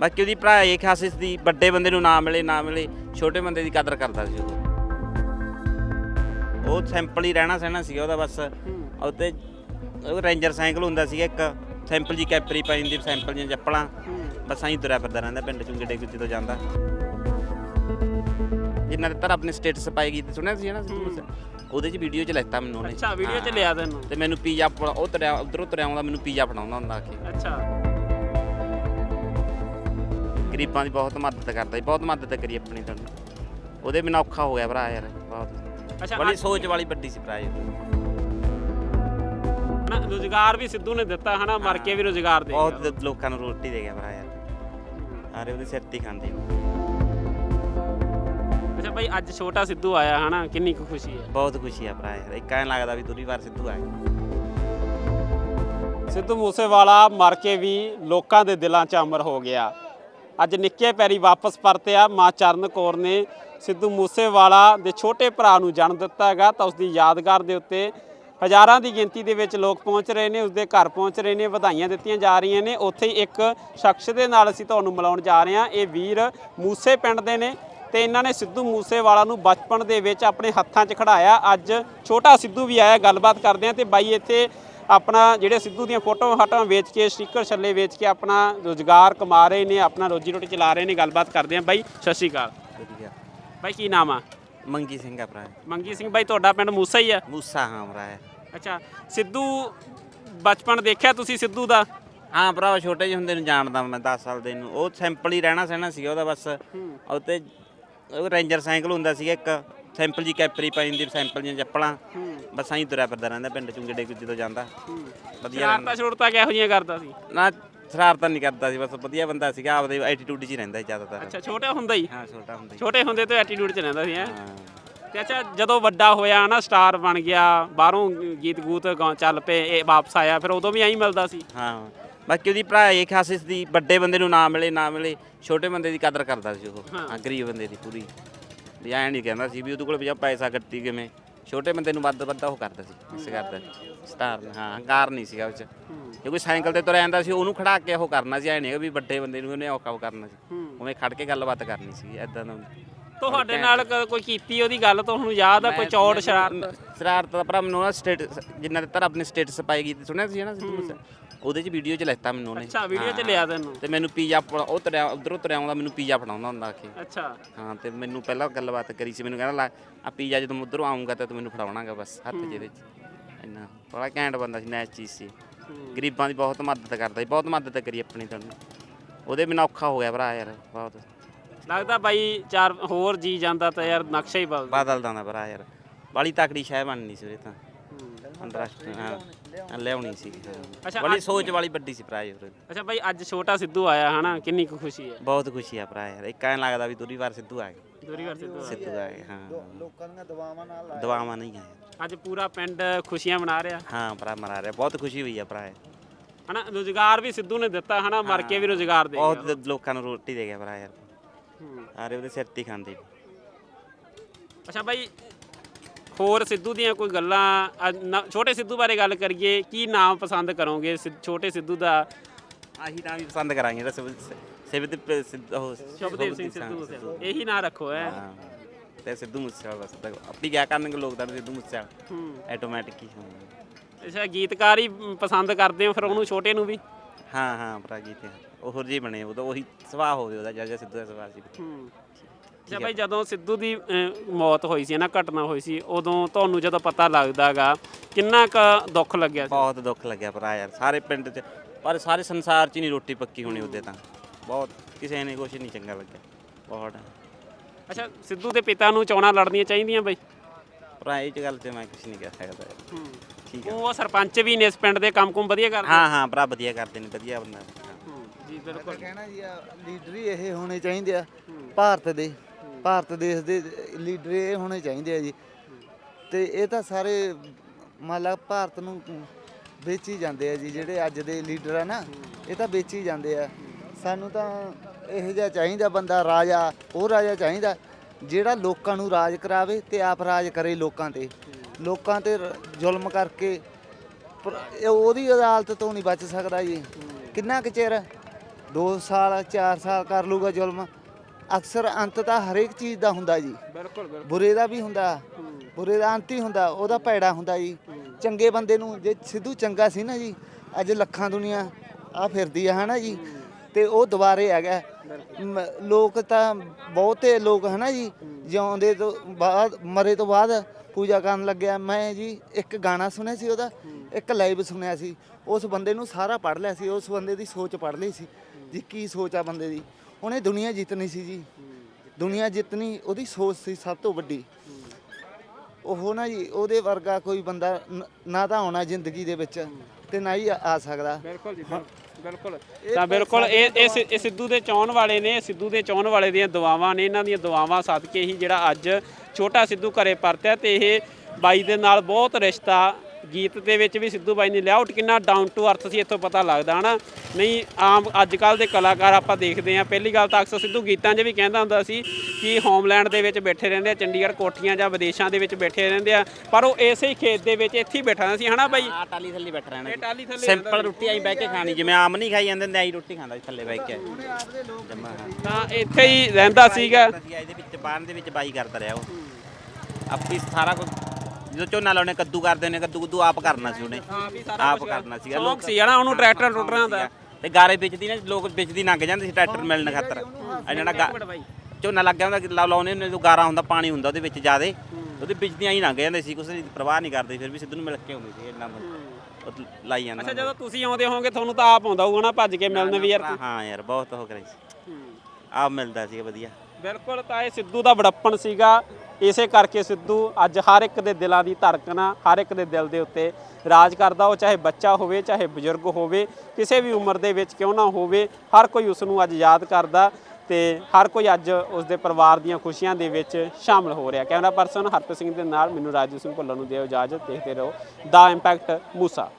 ਬਾਕੀ ਉਹਦੀ ਭਰਾ ਇਹ ਖਾਸਿਅਤ ਸੀ ਵੱਡੇ ਬੰਦੇ ਨੂੰ ਨਾ ਮਿਲੇ ਨਾ ਮਿਲੇ ਛੋਟੇ ਬੰਦੇ ਦੀ ਕਦਰ ਕਰਦਾ ਸੀ ਉਹ। ਉਹ ਸਿੰਪਲ ਹੀ ਰਹਿਣਾ ਸਹਿਣਾ ਸੀਗਾ ਉਹਦਾ ਬਸ। ਉੱਤੇ ਉਹ ਰੇਂਜਰ ਸਾਈਕਲ ਹੁੰਦਾ ਸੀਗਾ ਇੱਕ। ਸਿੰਪਲ ਜੀ ਕੈਪਰੀ ਪਾਈ ਹੁੰਦੀ ਸਿੰਪਲ ਜਿਹੀਆਂ ਚੱਪਲਾਂ ਬਸ ਐਂ ਤੁਰਿਆ ਫਿਰਦਾ ਰਹਿੰਦਾ ਪਿੰਡ ਚੋਂ ਗਿੱਡੇ ਗੁੱਜੇ ਤੋਂ ਜਾਂਦਾ। ਜਿੰਨਾ ਤਰ ਆਪਣੇ ਸਟੇਟਸ ਪਾਏਗੀ ਤੇ ਸੁਣਿਆ ਸੀ ਨਾ ਉਹਦੇ ਚ ਵੀਡੀਓ ਚ ਲੈਤਾ ਮੈਨੂੰ ਉਹਨੇ। ਅੱਛਾ ਵੀਡੀਓ ਚ। ਲਿਆ ਤੈਨੂੰ? ਤੇ ਮੈਨੂੰ ਪੀਜ਼ਾ ਉਹ ਤੁਰਿਆ ਉਧਰੋਂ ਤੁਰਿਆ ਆਉਂਦਾ ਮੈਨੂੰ ਪੀਜ਼ਾ ਫੜਾਉਂਦਾ ਹੁੰਦਾ ਆ ਕੇ। ਅੱਛਾ। ਗਰੀਬਾਂ ਦੀ ਬਹੁਤ ਮਦਦ ਕਰਦਾ ਸੀ ਬਹੁਤ ਮਦਦ ਕਰੀ ਆਪਣੀ ਤੁਹਾਨੂੰ ਉਹਦੇ ਬਿਨਾਂ ਔਖਾ ਹੋ ਗਿਆ ਭਰਾ ਯਾਰ ਬਹੁਤ। ਅੱਛਾ ਬੜੀ ਅੱਜ ਸੋਚ ਵਾਲੀ ਵੱਡੀ ਸੀ ਭਰਾ ਇਹ। ਨਾ ਰੋਜ਼ਗਾਰ ਵੀ ਸਿੱਧੂ ਨੇ ਦਿੱਤਾ ਹਨਾ ਮਰ ਕੇ ਵੀ ਰੋਜ਼ਗਾਰ ਦੇ ਗਿਆ। ਬਹੁਤ ਲੋਕਾਂ ਨੂੰ ਰੋਟੀ ਦੇ ਗਿਆ ਭਰਾ ਯਾਰ। ਸਾਰੇ ਉਹਦੇ ਸਿਰ ਤੇ ਹੀ ਖਾਂਦੇ ਅੱਛਾ ਭਾਈ ਅੱਜ ਛੋਟਾ ਸਿੱਧੂ ਆਇਆ ਹਨਾ ਕਿੰਨੀ ਕੁ ਖੁਸ਼ੀ ਹੈ? ਬਹੁਤ ਖੁਸ਼ੀ ਆ ਭਰਾ ਯਾਰ ਇੱਕ ਐਂ ਲੱਗਦਾ ਵੀ ਦੂਰੀ ਵਾਰ ਸਿੱਧੂ ਆਇਆ। ਸਿੱਧੂ ਮੂਸੇਵਾਲਾ ਮਰ ਕੇ ਵੀ ਲੋਕਾਂ ਦੇ ਦਿਲਾਂ 'ਚ ਅਮਰ ਹੋ ਗਿਆ। ਅੱਜ ਨਿੱਕੇ ਪੈਰੀ ਵਾਪਸ ਪਰਤਿਆ। ਮਾਂ ਚਰਨ ਕੌਰ ਨੇ ਸਿੱਧੂ ਮੂਸੇਵਾਲਾ ਦੇ ਛੋਟੇ ਭਰਾ ਨੂੰ ਜਨਮ ਦਿੱਤਾ ਹੈਗਾ ਤਾਂ ਉਸ ਦੀ ਯਾਦਗਾਰ ਦੇ ਉੱਤੇ ਹਜ਼ਾਰਾਂ ਦੀ ਗਿਣਤੀ ਦੇ ਵਿੱਚ ਲੋਕ ਪਹੁੰਚ ਰਹੇ ਨੇ, ਉਸਦੇ ਘਰ ਪਹੁੰਚ ਰਹੇ ਨੇ, ਵਧਾਈਆਂ ਦਿੱਤੀਆਂ ਜਾ ਰਹੀਆਂ ਨੇ। ਉੱਥੇ ਹੀ ਇੱਕ ਸ਼ਖਸ ਦੇ ਨਾਲ ਅਸੀਂ ਤੁਹਾਨੂੰ ਮਿਲਾਉਣ ਜਾ ਰਹੇ ਹਾਂ। ਇਹ ਵੀਰ ਮੂਸੇ ਪਿੰਡ ਦੇ ਨੇ ਤੇ ਇਹਨਾਂ ਨੇ ਸਿੱਧੂ ਮੂਸੇਵਾਲਾ ਨੂੰ ਬਚਪਨ ਦੇ ਵਿੱਚ ਆਪਣੇ ਹੱਥਾਂ 'ਚ ਖੜਾਇਆ। ਅੱਜ ਛੋਟਾ ਸਿੱਧੂ ਵੀ ਆਇਆ। ਗੱਲਬਾਤ ਕਰਦੇ ਆ ਤੇ ਬਾਈ ਇੱਥੇ ਆਪਣਾ ਜਿਹੜੇ ਸਿੱਧੂ ਦੀਆਂ ਫੋਟੋਆਂ ਫਾਟੋਆਂ ਵੇਚ ਕੇ ਸਟicker ਛੱਲੇ ਵੇਚ ਕੇ ਆਪਣਾ ਰੋਜ਼ਗਾਰ ਕਮਾ ਰਹੇ ਨੇ ਆਪਣਾ ਰੋਜੀ ਰੋਟੀ ਚਲਾ ਰਹੇ ਨੇ ਗੱਲਬਾਤ ਕਰਦੇ ਆ। ਬਾਈ ਸਤਿ ਸ਼੍ਰੀ ਅਕਾਲ। ਵਧੀਆ। ਬਾਈ ਕੀ ਨਾਮ ਆ? ਮੰਗੀ ਸਿੰਘ ਆ ਭਰਾ। ਮੰਗੀ ਸਿੰਘ ਬਾਈ ਤੁਹਾਡਾ ਪਿੰਡ ਮੂਸਾ ਹੀ ਆ? ਮੂਸਾ ਹਾਂ ਭਰਾ ਅੱਛਾ ਸਿੱਧੂ ਬਚਪਨ ਦੇਖਿਆ ਤੁਸੀਂ ਸਿੱਧੂ ਦਾ? ਹਾਂ ਭਰਾ ਛੋਟੇ ਜਿਹੇ ਹੁੰਦੇ ਨੂੰ ਜਾਣਦਾ ਮੈਂ 10 ਸਾਲ ਦੇ ਨੂੰ। ਉਹ ਸਿੰਪਲ ਹੀ ਰਹਿਣਾ ਸਹਿਣਾ ਸੀਗਾ ਉਹਦਾ ਬਸ। ਉੱਤੇ ਉਹ ਰੇਂਜਰ ਸਾਈਕਲ ਹੁੰਦਾ ਸੀਗਾ ਇੱਕ। ਸਿੰਪਲ ਜੀ ਕੈਪਰੀ ਪਾਈ ਹੁੰਦੀ ਸਿੰਪਲ ਜਿਹੀਆਂ ਚੱਪਲਾਂ। ਬਸ ਐਂ ਤੁਰਿਆ ਫਿਰਦਾ ਰਹਿੰਦਾ ਪਿੰਡ ਚੋਂ ਗੁੱਜੇ ਤੋਂ ਜਾਂਦਾ। ਵਧੀਆ ਸ਼ਰਾਰਤਾਂ ਛੋੜਤਾ ਕਿਹੋ ਜਿਹੀਆਂ ਕਰਦਾ ਸੀ? ਨਾ ਸ਼ਰਾਰਤਾਂ ਨਹੀਂ ਕਰਦਾ ਸੀ ਬਸ ਵਧੀਆ ਬੰਦਾ ਸੀਗਾ ਆਪਦੇ ਐਟੀਟਿਊਡ 'ਚ ਹੀ ਰਹਿੰਦਾ ਸੀ ਜ਼ਿਆਦਾਤਰ। ਅੱਛਾ ਛੋਟਾ ਹੁੰਦਾ ਹੀ? ਹਾਂ ਛੋਟਾ ਹੁੰਦਾ ਸੀ ਛੋਟੇ ਹੁੰਦੇ ਤੋਂ ਐਟੀਟਿਊਡ 'ਚ ਰਹਿੰਦਾ ਸੀ ਹੈ? ਹਾਂ। ਤੇ ਅੱਛਾ ਜਦੋਂ ਵੱਡਾ ਹੋਇਆ ਨਾ ਸਟਾਰ ਬਣ ਗਿਆ ਬਾਹਰੋਂ ਗੀਤ ਗੂਤ ਗਾਉਣ ਚੱਲ ਪਏ ਇਹ ਵਾਪਸ ਆਇਆ ਫਿਰ ਉਦੋਂ ਵੀ ਐਂ ਹੀ ਮਿਲਦਾ ਸੀ? ਹਾਂ। ਬਾਕੀ ਉਹਦੀ ਭਰਾ ਇਹ ਖਾਸਿਅਤ ਸੀ ਵੱਡੇ ਬੰਦੇ ਨੂੰ ਨਾ ਮਿਲੇ ਨਾ ਮਿਲੇ ਛੋਟੇ ਬੰਦੇ ਦੀ ਕਦਰ ਕਰਦਾ ਸੀ ਉਹ ਹਾਂ। ਹਾਂ ਗਰੀਬ ਬੰਦੇ ਦੀ ਪੂਰੀ। ਵੀ ਐਂ ਨਹੀਂ ਕਹਿੰਦਾ ਸੀ ਵੀ ਉਹਦੇ ਕੋਲ ਵੀ ਜਾ ਪੈਸਾ ਕੱਟੀ ਕਿਵੇਂ। ਛੋਟੇ ਬੰਦੇ ਨੂੰ ਵੱਧ ਵੱਧ ਉਹ ਕਰਦਾ ਸੀ ਇਸ ਕਰਦਾ ਸਟਾਰ ਹਾਂ ਹੰਕਾਰ ਨਹੀਂ ਸੀਗਾ ਉਹ ਚ। ਕੋਈ ਸਾਈਕਲ ਤੇ ਤੁਰਿਆ ਜਾਂਦਾ ਸੀ ਉਹਨੂੰ ਖੜਾ ਕੇ ਉਹ ਕਰਨਾ ਸੀ ਐ ਨਹੀਂ ਵੀ ਵੱਡੇ ਬੰਦੇ ਨੂੰ ਉਹਨੇ ਉਹ ਕਰਨਾ ਸੀ। ਉਵੇਂ ਖੜ ਕੇ ਗੱਲਬਾਤ ਕਰਨੀ ਸੀ ਐਦਾਂ ਦਾ ਤੁਹਾਡੇ ਨਾਲ ਕ- ਕੋਈ ਕੀਤੀ ਉਹਦੀ ਗੱਲ ਤੁਹਾਨੂੰ ਯਾਦ ਆ ਕੋਈ ਚੌੜ ਸ਼ਰਾਰਤ? ਸ਼ਰਾਰਤ ਦਾ ਭਰਾ ਮੈਨੂੰ ਨਾ ਸਟੇਟਸ ਜਿੰਨਾ ਤਰ ਆਪਣੇ ਸਟੇਟਸ ਪਾਏਗੀ ਤੇ ਸੁਣਿਆ ਸੀ ਨਾ ਸਿੱਧੂ ਮੂਸੇ ਉਹਦੇ ਚ ਵੀਡੀਓ ਚ ਲੈਤਾ ਮੈਨੂੰ ਉਹਨੇ। ਅੱਛਾ ਵੀਡੀਓ 'ਚ ਹਾਂ। ਲਿਆ ਤੈਨੂੰ? ਤੇ ਮੈਨੂੰ ਪੀਜ਼ਾ ਉਹ ਤੁਰਿਆ ਉਧਰੋਂ ਤੁਰਿਆ ਆਉਂਦਾ ਮੈਨੂੰ ਪੀਜ਼ਾ ਫੜਾਉਂਦਾ ਹੁੰਦਾ ਆ ਕੇ ਅੱਛਾ। ਹਾਂ ਤੇ ਮੈਨੂੰ ਪਹਿਲਾਂ ਗੱਲਬਾਤ ਕਰੀ ਸੀ ਮੈਨੂੰ ਕਹਿੰਦਾ ਆ ਪੀਜ਼ਾ ਜਦੋਂ ਉਧਰੋਂ ਆਉਂਗਾ ਤਾਂ ਤੂੰ ਮੈਨੂੰ ਫੜਾਉਣਾਗਾ ਬਸ ਹੱਥ ਜਿਹਦੇ ਚ। ਇੰਨਾ ਬੜਾ ਘੈਂਟ ਬੰਦਾ ਸੀ ਨੈਸ ਚੀਜ਼ ਸੀ। ਗਰੀਬਾਂ ਦੀ ਬਹੁਤ ਮਦਦ ਕਰਦਾ ਸੀ ਬਹੁਤ ਮਦਦ ਕਰੀ ਆਪਣੀ ਤੁਹਾਨੂੰ ਉਹਦੇ ਬਿਨਾਂ ਔਖਾ ਹੋ ਗਿਆ ਭਰਾ ਯਾਰ ਬਹੁਤ। ਲੱਗਦਾ ਬਾਈ ਚਾਰ ਹੋਰ ਜੀ ਜਾਂਦਾ ਤਾਂ ਯਾਰ ਨਕਸ਼ਾ ਹੀ ਬਦਲ ਬਦਲਦਾ ਨਾ ਭਰਾ ਯਾਰ। ਬਾਲੀ ਤਕੜੀ ਸ਼ੈ ਬਣਨੀ ਸੀ ਉਹਦੇ ਤਾਂ। ਅੰਤਰਰਾਸ਼ਟਰੀ ਹਾਂ ਲਿਆਉਣੀ ਸੀ। ਅੱਛਾ, ਬੜੀ ਅੱਜ- ਸੋਚ ਵਾਲੀ ਵੱਡੀ ਸੀ ਭਰਾ ਯਾਰ ਅੱਛਾ ਬਾਈ ਅੱਜ ਛੋਟਾ ਸਿੱਧੂ ਆਇਆ ਹਨਾ? ਕਿੰਨੀ ਕੁ ਖੁਸ਼ੀ ਹੈ? ਬਹੁਤ ਖੁਸ਼ੀ ਆ ਭਰਾ ਯਾਰ। ਇੱਕ ਐਂ ਲੱਗਦਾ ਵੀ ਦੂਰੀ ਵਾਰ ਸਿੱਧੂ ਆ ਗਿਆ। ਦੂਰੀ ਵਾਰ ਸਿੱਧੂ ਆਇਆ। ਸਿੱਧੂ ਆ ਗਿਆ ਹਾਂ। ਲੋਕਾਂ ਦੀਆਂ ਦੁਆਵਾਂ ਨਾਲ ਦੁਆਵਾਂ ਨਹੀਂ ਆਇਆ। ਅੱਜ ਪੂਰਾ ਪਿੰਡ ਖੁਸ਼ੀਆਂ ਮਨਾ ਰਿਹਾ। ਹਾਂ ਭਰਾ ਮਰਾ ਰਿਹਾ। ਬਹੁਤ ਖੁਸ਼ੀ ਹੋਈ ਆ ਭਰਾ ਇਹ। ਹਨਾ ਰੋਜ਼ਗਾਰ ਵੀ ਸਿੱਧੂ ਨੇ ਦਿੱਤਾ ਹਨਾ? ਮਰ ਕੇ ਵੀ ਰੋਜ਼ਗਾਰ ਦੇ ਗਿਆ। ਬਹੁਤ ਲੋਕਾਂ ਨੂੰ ਰੋਟੀ ਦੇ ਗਿਆ ਭਰਾ ਯਾਰ। ਸਾਰੇ ਉਹਦੇ ਸਿਰ ਤੇ ਖਾਂਦੇ। ਅੱਛਾ ਬਾਈ ਹੋਰ ਸਿੱਧੂ ਦੀਆਂ ਕੋਈ ਗੱਲਾਂ ਅੱਜ ਨਾ- ਛੋਟੇ ਸਿੱਧੂ ਬਾਰੇ ਗੱਲ ਕਰੀਏ ਕੀ ਨਾਮ ਪਸੰਦ ਕਰੋਗੇ? ਸਿ- ਛੋਟੇ ਸਿੱਧੂ ਦਾ ਆਹੀ ਨਾਮ ਹੀ ਪਸੰਦ ਕਰਾਂਗੇ ਜਿਹੜਾ ਸਿਵ ਸਿੱਧ- ਉਹ ਸਿੰਘ ਸਿੱਧੂ ਇਹੀ ਨਾਂ ਰੱਖੋ ਹੈ। ਹਾਂ ਤੇ ਸਿੱਧੂ ਮੂਸੇਵਾਲਾ ਬਸ ਤਾਂ ਆਪਣੀ ਕਿਆ ਕਰਨਗੇ ਲੋਕ ਤਾਂ ਸਿੱਧੂ ਮੂਸੇਵਾਲਾ। ਹੂੰ। ਆਟੋਮੈਟਿਕ ਹੀ ਹਾਂ। ਅੱਛਾ ਗੀਤਕਾਰ ਹੀ ਮ, ਪਸੰਦ ਕਰਦੇ ਹੋ ਫਿਰ ਉਹਨੂੰ ਛੋਟੇ ਨੂੰ ਵੀ? ਹਾਂ ਹਾਂ ਭਰਾ ਜੀ ਤੇ ਉਹ ਜਿਹੇ ਬਣੇ ਉਹਦਾ ਉਹੀ ਸੁਭਾਅ ਹੋਵੇ ਉਹਦਾ ਜਿਹੜਾ ਸਿੱਧੂ ਦਾ ਸੁਭਾਅ ਸੀ। ਹੂੰ ਅੱਛਾ ਬਾਈ ਜਦੋਂ ਸਿੱਧੂ ਦੀ ਮੌਤ ਹੋਈ ਸੀ ਨਾ ਘਟਨਾ ਹੋਈ ਸੀ ਉਦੋਂ ਤੁਹਾਨੂੰ ਜਦੋਂ ਪਤਾ ਲੱਗਦਾਗਾ ਕਿੰਨਾ ਕੁ ਦੁੱਖ ਲੱਗਿਆ ਸੀ? ਬਹੁਤ ਦੁੱਖ ਲੱਗਿਆ ਭਰਾ ਯਾਰ ਸਾਰੇ ਪਿੰਡ 'ਚ ਪਰ ਸਾਰੇ ਸੰਸਾਰ 'ਚ ਨਹੀਂ ਰੋਟੀ ਪੱਕੀ ਹੋਣੀ ਉਹਦੇ ਤਾਂ। ਬਹੁਤ ਕਿਸੇ ਨੇ ਕੁਛ ਨਹੀਂ ਚੰਗਾ ਲੱਗਿਆ ਬਹੁਤ। ਅੱਛਾ ਸਿੱਧੂ ਦੇ ਪਿਤਾ ਨੂੰ ਚੋਣਾਂ ਲੜਨੀਆਂ ਚਾਹੀਦੀਆਂ ਬਾਈ? ਭਰਾ ਇਹ 'ਚ ਗੱਲ ਤੇ ਮੈਂ ਕੁਛ ਨਹੀਂ ਕਹਿ ਸਕਦਾ। ਯਾਰ। ਹੂੰ ਠੀਕ ਹੈ ਉਹ ਸਰਪੰਚ ਵੀ ਨੇ ਇਸ ਪਿੰਡ ਦੇ ਕੰਮ-ਕੁਮ ਵਧੀਆ ਕਰਦੇ? ਹਾਂ ਹਾਂ ਭਰਾ ਵਧੀਆ ਕਰਦੇ ਨੇ ਵਧੀਆ ਬੰਦਾ। ਜੀ ਬਿਲਕੁਲ। ਕਹਿਣਾ ਜੀ ਆ ਲੀਡਰ ਹੀ ਇਹ ਹੋਣੇ ਚਾਹੀਦੇ ਆ ਭਾਰਤ ਦੇ ਭਾਰਤ ਦੇਸ਼ ਦੇ ਲੀਡਰ ਇਹ ਹੋਣੇ ਚਾਹੀਦੇ ਆ ਜੀ। ਤੇ ਇਹ ਤਾਂ ਸਾਰੇ ਮੰਨ ਲਾ ਭਾਰਤ ਨੂੰ ਵੇਚੀ ਜਾਂਦੇ ਆ ਜੀ ਜਿਹੜੇ ਅੱਜ ਦੇ ਲੀਡਰ ਆ ਨਾ ਇਹ ਤਾਂ ਵੇਚੀ ਜਾਂਦੇ ਆ। ਸਾਨੂੰ ਤਾਂ ਇਹੋ ਜਿਹਾ ਚਾਹੀਦਾ ਬੰਦਾ ਰਾਜਾ ਉਹ ਰਾਜਾ ਚਾਹੀਦਾ ਜਿਹੜਾ ਲੋਕਾਂ ਨੂੰ ਰਾਜ ਕਰਾਵੇ ਤੇ ਆਪ ਰਾਜ ਕਰੇ ਲੋਕਾਂ ਤੇ। ਲੋਕਾਂ ਤੇ ਰ- ਜ਼ੁਲਮ ਕਰਕੇ ਪਰ ਇਹ ਉਹਦੀ ਅਦਾਲਤ ਤੋਂ ਨਹੀਂ ਬਚ ਸਕਦਾ ਜੀ। ਕਿੰਨਾ ਕੁ ਚਿਰ 2 ਸਾਲ 4 ਸਾਲ ਕਰ ਲੂਗਾ ਜ਼ੁਲਮ ਅਕਸਰ ਅੰਤ ਤਾਂ ਹਰੇਕ ਚੀਜ਼ ਦਾ ਹੁੰਦਾ ਜੀ। ਬਿਲਕੁਲ ਬਿਲਕੁਲ। ਬੁਰੇ ਦਾ ਵੀ ਹੁੰਦਾ ਬੁਰੇ ਦਾ ਅੰਤ ਹੀ ਹੁੰਦਾ ਉਹਦਾ ਪੈੜਾ ਹੁੰਦਾ ਜੀ। ਚੰਗੇ ਬੰਦੇ ਨੂੰ ਜੇ ਸਿੱਧੂ ਚੰਗਾ ਸੀ ਨਾ ਜੀ ਅੱਜ ਲੱਖਾਂ ਦੁਨੀਆ ਆ ਫਿਰਦੀ ਆ ਹਨਾ ਜੀ। ਤੇ ਉਹ ਦੁਬਾਰੇ ਹੈਗਾ। ਮ- ਲੋਕ ਤਾਂ ਬਹੁਤੇ ਲੋਕ ਹਨਾ ਜੀ ਜਿਉਂਦੇ ਤੋਂ ਬਾਅਦ ਮਰੇ ਤੋਂ ਬਾਅਦ ਪੂਜਾ ਕਰਨ ਲੱਗਿਆ। ਮੈਂ ਜੀ ਇੱਕ ਗਾਣਾ ਸੁਣਿਆ ਸੀ ਉਹਦਾ ਇੱਕ ਲਾਈਵ ਸੁਣਿਆ ਸੀ। ਉਸ ਬੰਦੇ ਨੂੰ ਸਾਰਾ ਪੜ੍ਹ ਲਿਆ ਸੀ ਉਸ ਬੰਦੇ ਦੀ ਸੋਚ ਪੜ੍ਹ ਲਈ ਸੀ ਜੀ ਕੀ ਸੋਚ ਆ ਬੰਦੇ ਦੀ। ਉਹਨੇ ਦੁਨੀਆ ਜਿੱਤਣੀ ਸੀ ਜੀ। ਦੁਨੀਆ ਜਿੱਤਣੀ ਉਹਦੀ ਸੋਚ ਸੀ ਸਭ ਤੋਂ ਵੱਡੀ। ਉਹ ਨਾ ਜੀ ਉਹਦੇ ਵਰਗਾ ਕੋਈ ਬੰਦਾ ਨ- ਤਾਂ ਆਉਣਾ ਜ਼ਿੰਦਗੀ ਦੇ ਵਿੱਚ ਤੇ ਨਾ ਹੀ ਆ ਸਕਦਾ। ਬਿਲਕੁਲ ਜੀ ਬਿਲਕੁਲ। ਤਾਂ ਬਿਲਕੁਲ ਇਹ ਇਹ ਸਿ- ਇਹ ਸਿੱਧੂ ਦੇ ਚਾਹਣ ਵਾਲੇ ਨੇ ਸਿੱਧੂ ਦੇ ਚਾਹਣ ਵਾਲੇ ਦੀਆਂ ਦੁਆਵਾਂ ਨੇ ਇਹਨਾਂ ਦੀਆਂ ਦੁਆਵਾਂ ਸਦਕੇ ਹੀ ਜਿਹੜਾ ਅੱਜ ਛੋਟਾ ਸਿੱਧੂ ਘਰੇ ਪਰਤਿਆ ਤੇ ਇਹ ਬਾਈ ਦੇ ਨਾਲ ਬਹੁਤ ਰਿਸ਼ਤਾ ਗੀਤ ਦੇ ਵਿੱਚ ਵੀ ਸਿੱਧੂ ਬਾਈ ਨੇ ਲਿਆ ਆਊਟ ਕਿੰਨਾ ਡਾਊਨ ਟੂ ਅਰਥ ਸੀ ਇੱਥੋਂ ਪਤਾ ਲੱਗਦਾ ਹਨਾ? ਨਹੀਂ ਆਮ ਅੱਜ ਕੱਲ ਦੇ ਕਲਾਕਾਰ ਆਪਾਂ ਦੇਖਦੇ ਆ ਪਹਿਲੀ ਗੱਲ ਤਾਂ ਅਕਸਰ ਸਿੱਧੂ ਗੀਤਾਂ 'ਚ ਵੀ ਕਹਿੰਦਾ ਹੁੰਦਾ ਸੀ ਕਿ ਹੋਮਲੈਂਡ ਦੇ ਵਿੱਚ ਬੈਠੇ ਰਹਿੰਦੇ ਆ ਚੰਡੀਗੜ੍ਹ ਕੋਠੀਆਂ ਜਾਂ ਵਿਦੇਸ਼ਾਂ ਦੇ ਵਿੱਚ ਬੈਠੇ ਰਹਿੰਦੇ ਆ ਪਰ ਉਹ ਇਸੇ ਹੀ ਖੇਤ ਦੇ ਵਿੱਚ ਇੱਥੇ ਹੀ ਬੈਠਾ ਸੀ ਹਨਾ ਬਾਈ? ਆ ਟਾਲੀ ਥੱਲੇ ਬੈਠ ਰਹਿਣਾ ਇਹ ਟਾਹਲੀ ਥੱਲੇ ਸਿੰਪਲ ਰੋਟੀ ਆਈ ਬਹਿ ਕੇ ਖਾਣੀ ਜਿਵੇਂ ਆਮ ਨਹੀਂ ਖਾਈ ਜਾਂਦੇ ਨੇ ਆਈ ਰੋਟੀ ਖਾਂਦਾ ਸੀ ਥੱਲੇ ਬਹਿ ਕੇ। ਤਾਂ ਇੱਥੇ ਹੀ ਰਹਿੰਦਾ ਸੀਗਾ। ਇਹਦੇ ਵਿੱਚ ਬਾਣ ਦੇ ਵਿੱਚ ਬਾਈ ਕਰਦਾ ਰਿਹਾ ਉਹ। ਆਪੀ ਸਾਰਾ ਕੁਝ ਜਦੋਂ ਝੋਨਾ ਲਾਉਣੇ ਕੱਦੂ ਕਰਦੇ ਨੇ ਕੱਦੂ ਕੁੱਦੂ ਆਪ ਕਰਨਾ ਸੀ ਉਹਨੇ। ਆਪ ਕਰਨਾ ਸੀਗਾ। ਸ਼ੌਂਕ ਸੀ ਹਨਾ ਉਹਨੂੰ ਟਰੈਕਟਰ ਟੁੱਟਰਾਂ ਦਾ। ਤੇ ਗਾਰੇ ਵੇਚਦੀ ਨੇ ਲੋਕ ਵੇਚਦੀ ਲੰਘ ਜਾਂਦੇ ਸੀ ਟਰੈਕਟਰ ਮਿਲਣ ਖਾਤਰ। ਗਾ- ਬਾਈ। ਝੋਨਾ ਲੱਗ ਗਿਆ ਹੁੰਦਾ ਲਾਉਣੇ ਨੇ ਜੋ ਗਾਰਾ ਹੁੰਦਾ ਪਾਣੀ ਹੁੰਦਾ ਉਹਦੇ ਵਿੱਚ ਜਿਆਦੇ। ਉਹਦੇ ਵਿੱਚ ਦੀਆਂ ਹੀ ਲੰਘ ਜਾਂਦੇ ਸੀ ਕੁਛ ਪਰਵਾਹ ਨਹੀਂ ਕਰਦੇ ਫਿਰ ਵੀ ਸਿੱਧੂ ਨੂੰ ਮਿਲ ਕੇ ਆਉਂਦੇ ਸੀ ਇੰਨਾ ਲਾਈ ਜਾਂਦਾ ਅੱਛਾ ਜਦੋਂ ਤੁਸੀਂ ਆਉਂਦੇ ਹੋਵੋਗੇ ਤੁਹਾਨੂੰ ਤਾਂ ਆਪ ਆਉਂਦਾ ਹੋਊਗਾ ਨਾ ਭੱਜ ਕੇ ਮਿਲਣ ਵੀ ਯਾਰ ਹਾਂ ਯਾਰ ਬਹੁਤ ਹੋ ਕਰੀ ਸੀ। ਆਪ ਮਿਲਦਾ ਸੀ ਵਧੀਆ। ਬਿਲਕੁਲ ਤਾਂ ਇਹ ਸਿੱਧੂ ਦਾ ਵੜੱਪਣ ਸੀਗਾ। ਇਸੇ ਕਰਕੇ ਸਿੱਧੂ ਅੱਜ ਹਰ ਇੱਕ ਦੇ ਦਿਲਾਂ ਦੀ ਧੜਕਣ ਆ, ਹਰ ਇੱਕ ਦੇ ਦਿਲ ਦੇ ਉੱਤੇ ਰਾਜ ਕਰਦਾ ਉਹ, ਚਾਹੇ ਬੱਚਾ ਹੋਵੇ, ਚਾਹੇ ਬਜ਼ੁਰਗ ਹੋਵੇ, ਕਿਸੇ ਵੀ ਉਮਰ ਦੇ ਵਿੱਚ ਕਿਉਂ ਨਾ ਹੋਵੇ, ਹਰ ਕੋਈ ਉਸ ਨੂੰ ਅੱਜ ਯਾਦ ਕਰਦਾ ਤੇ ਹਰ ਕੋਈ ਅੱਜ ਉਸ ਦੇ ਪਰਿਵਾਰ ਦੀਆਂ ਖੁਸ਼ੀਆਂ ਦੇ ਵਿੱਚ ਸ਼ਾਮਲ ਹੋ ਰਿਹਾ। ਕੈਮਰਾ ਪਰਸਨ ਹਰਪ੍ਰੀਤ ਸਿੰਘ ਦੇ ਨਾਲ ਮੈਨੂੰ ਰਾਜੂ ਸਿੰਘ ਭੁੱਲਰ ਨੂੰ ਦਿਓ ਇਜਾਜ਼ਤ, ਦੇਖਦੇ ਰਹੋ। ਦਾ ਇੰਪੈਕਟ ਮੂਸਾ।